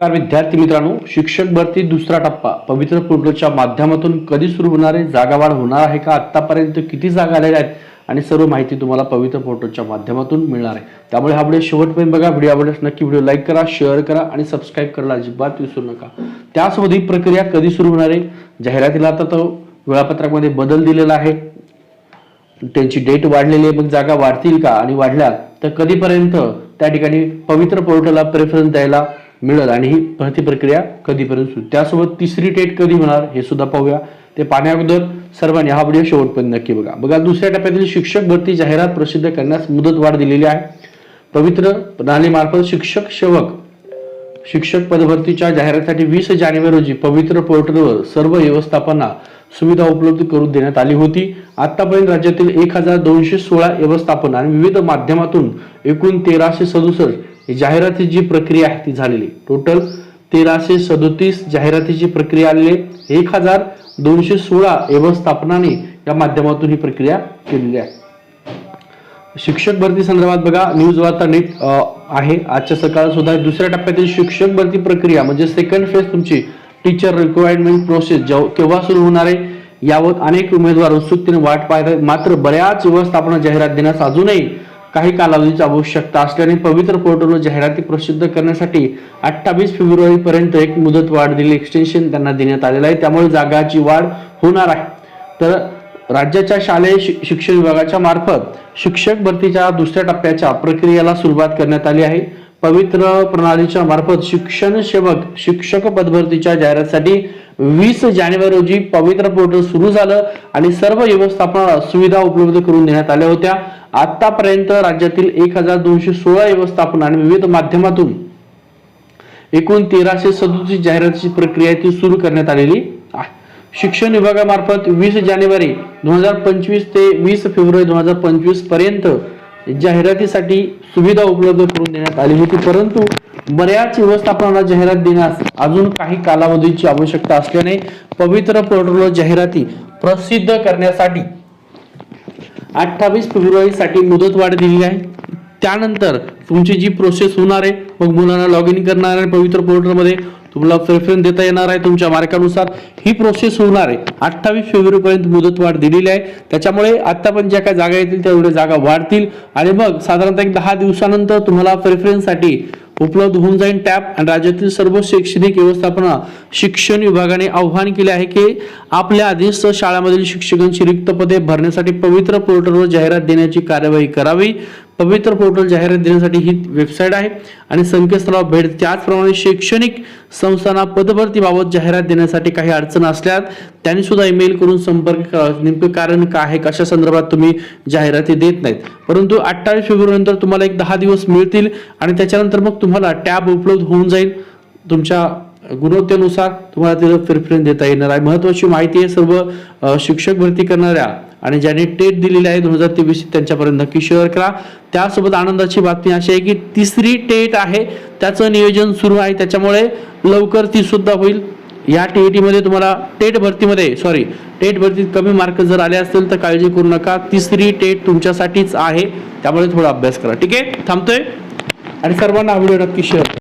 नमस्कार विद्यार्थी मित्रांनो शिक्षक भरती दुसरा टप्पा. पवित्र पोर्टलच्या माध्यमातून कधी सुरू होणार आहे जागावाढ होणार आहे का? आतापर्यंत किती जागा आलेल्या आहेत? आणि सर्व माहिती तुम्हाला पवित्र पोर्टलच्या माध्यमातून मिळणार आहे. त्यामुळे हा व्हिडिओ शेवटपर्यंत बघा. व्हिडिओ आवडल्यास नक्की व्हिडिओ लाईक करा शेअर करा आणि सबस्क्राईब करायला अजिबात विसरू नका. त्यासोबत ही प्रक्रिया कधी सुरू होणार आहे? जाहिरातीला आता तो वेळापत्रकामध्ये बदल दिलेला आहे. त्यांची डेट वाढलेली आहे. मग जागा वाढतील का? आणि वाढल्या तर कधीपर्यंत? त्या ठिकाणी पवित्र पोर्टलला प्रेफरन्स द्यायला मिळेल आणि ही भरती प्रक्रिया कधीपर्यंत सुरू त्यासोबत तिसरी डेट कधी होणार हे सुद्धा पाहूया. ते पाहण्याअगोदर सर्वांनी हा व्हिडिओ शेवटपर्यंत नक्की बघा. बघा दुसऱ्या टप्प्यातील शिक्षक भरती जाहिरात प्रसिद्ध करण्यास मुदत वाढ दिलेली आहे. पवित्र प्रणालीमार्फत शिक्षक सेवक शिक्षक पदभरतीच्या जाहिरातीसाठी वीस जानेवारी रोजी पवित्र पोर्टलवर सर्व व्यवस्थापना सुविधा उपलब्ध करून देण्यात आली होती. आतापर्यंत राज्यातील एक हजार दोनशे सोळा व्यवस्थापन आणि विविध माध्यमातून एकूण तेराशे सदुसष्ट जाहिरातीची प्रक्रिया आहे ती झालेली. टोटल तेराशे सदोतीस जाहिरातीची प्रक्रिया आलेली आहे. एक हजार दोनशे सोळा व्यवस्थापनाने या माध्यमातून ही प्रक्रिया केलेली आहे. शिक्षक भरती संदर्भात बघा न्यूज वार्ता नीट आहे. आजच्या सकाळ सुद्धा दुसऱ्या टप्प्यातील शिक्षक भरती प्रक्रिया म्हणजे सेकंड फेज तुमची टीचर रिक्वायरमेंट प्रोसेस केव्हा सुरू होणार आहे यावर अनेक उमेदवार उत्सुकतेने वाट पाहत आहेत. मात्र बऱ्याच व्यवस्थापना जाहिरात देण्यास अजूनही काही कालावधीची आवश्यकता असल्याने पवित्र पोर्टलवर जाहिराती प्रसिद्ध करण्यासाठी अठ्ठावीस फेब्रुवारी पर्यंत एक मुदत वाढ दिली एक्सटेन्शन त्यांना देण्यात आलेलं आहे. त्यामुळे जागाची वाढ होणार आहे. तर राज्याच्या शालेय शि- शिक्षण विभागाच्या मार्फत शिक्षक भरतीच्या दुसऱ्या टप्प्याच्या प्रक्रियेला सुरुवात करण्यात आली आहे. पवित्र प्रणालीच्या मार्फत शिक्षण सेवक शिक्षक पदभरतीच्या जाहिरातीसाठी वीस जानेवारी रोजी पवित्र पोर्टल सुरू झालं आणि सर्व व्यवस्थापनाला सुविधा उपलब्ध करून देण्यात आल्या होत्या. आतापर्यंत राज्यातील एक हजार दोनशे सोळा व्यवस्थापन आणि विविध माध्यमातून एकूण तेराशे सदोतीस जाहिरातीची प्रक्रिया ती सुरू करण्यात आलेली आहे. शिक्षण विभागामार्फत वीस जानेवारी दोन हजार पंचवीस ते वीस फेब्रुवारी दोन हजार पंचवीसपर्यंत जाहिरातीसाठी सुविधा उपलब्ध करून देण्यात आली होती. परंतु बऱ्याच व्यवस्थापनाला जाहिरात देण्यास अजून काही कालावधीची आवश्यकता असल्याने पवित्र पोर्टलवर जाहिराती प्रसिद्ध करण्यासाठी अठ्ठावीस फेब्रुवारीसाठी मुदत वाढ दिली आहे. त्यानंतर तुमची जी प्रोसेस होणार आहे मग मुलांना लॉग इन करणार आहे पवित्र पोर्टलमध्ये तुम्हाला प्रेफरन्स देता येणार आहे तुमच्या मार्कानुसार ही प्रोसेस होणार आहे. अठ्ठावीस फेब्रुवारीपर्यंत मुदतवाढ मुदत वाढ दिलेली आहे. त्याच्यामुळे आता पण ज्या काही जागा येतील तेवढ्या जागा वाढतील. आणि मग साधारणतः एक दहा दिवसानंतर तुम्हाला प्रेफरन्ससाठी उपलब्ध होऊन जाईल टॅब आणि राज्यातील सर्व शैक्षणिक व्यवस्थापना शिक्षण विभागाने आव्हान केले आहे की आपल्या आधीच शाळांमधील शिक्षकांची रिक्त पदे भरण्यासाठी पवित्र पोर्टलवर जाहिरात देण्याची कार्यवाही करावी. पवित्र पोर्टल जाहिरात देण्यासाठी ही वेबसाईट आहे आणि संकेतस्थळावर भेट त्याचप्रमाणे शैक्षणिक संस्थांना पदभरतीबाबत जाहिरात देण्यासाठी काही अडचण असल्यास त्यांनी सुद्धा ईमेल करून संपर्क करावा नेमकं कारण काय आहे? कशा संदर्भात तुम्ही जाहिराती देत नाहीत? परंतु अठ्ठावीस फेब्रुवारी नंतर तुम्हाला एक दहा दिवस मिळतील आणि त्याच्यानंतर मग तुम्हाला टॅब उपलब्ध होऊन जाईल. तुमच्या गुणवत्तेनुसार तुम्हाला तिथं प्रेफरन्स देता येणार आहे. महत्वाची माहिती आहे सर्व शिक्षक भरती करणाऱ्या आणि ज्यांनी टेट दिलेली आहे दोन हजार तेवीस त्यांच्यापर्यंत नक्की शेअर करा. त्यासोबत आनंदाची बातमी अशी आहे की तिसरी टेट आहे. त्याचं नियोजन सुरू आहे. त्याच्यामुळे लवकर ती सुद्धा होईल. या टीईटीमध्ये तुम्हाला टेट भरतीमध्ये सॉरी टेट भरतीत कमी मार्क जर आले असतील तर काळजी करू नका. तिसरी टेट तुमच्यासाठीच आहे. त्यामुळे थोडा अभ्यास करा. ठीक आहे? थांबतोय? आणि सर्वांना हा व्हिडिओ नक्की शेअर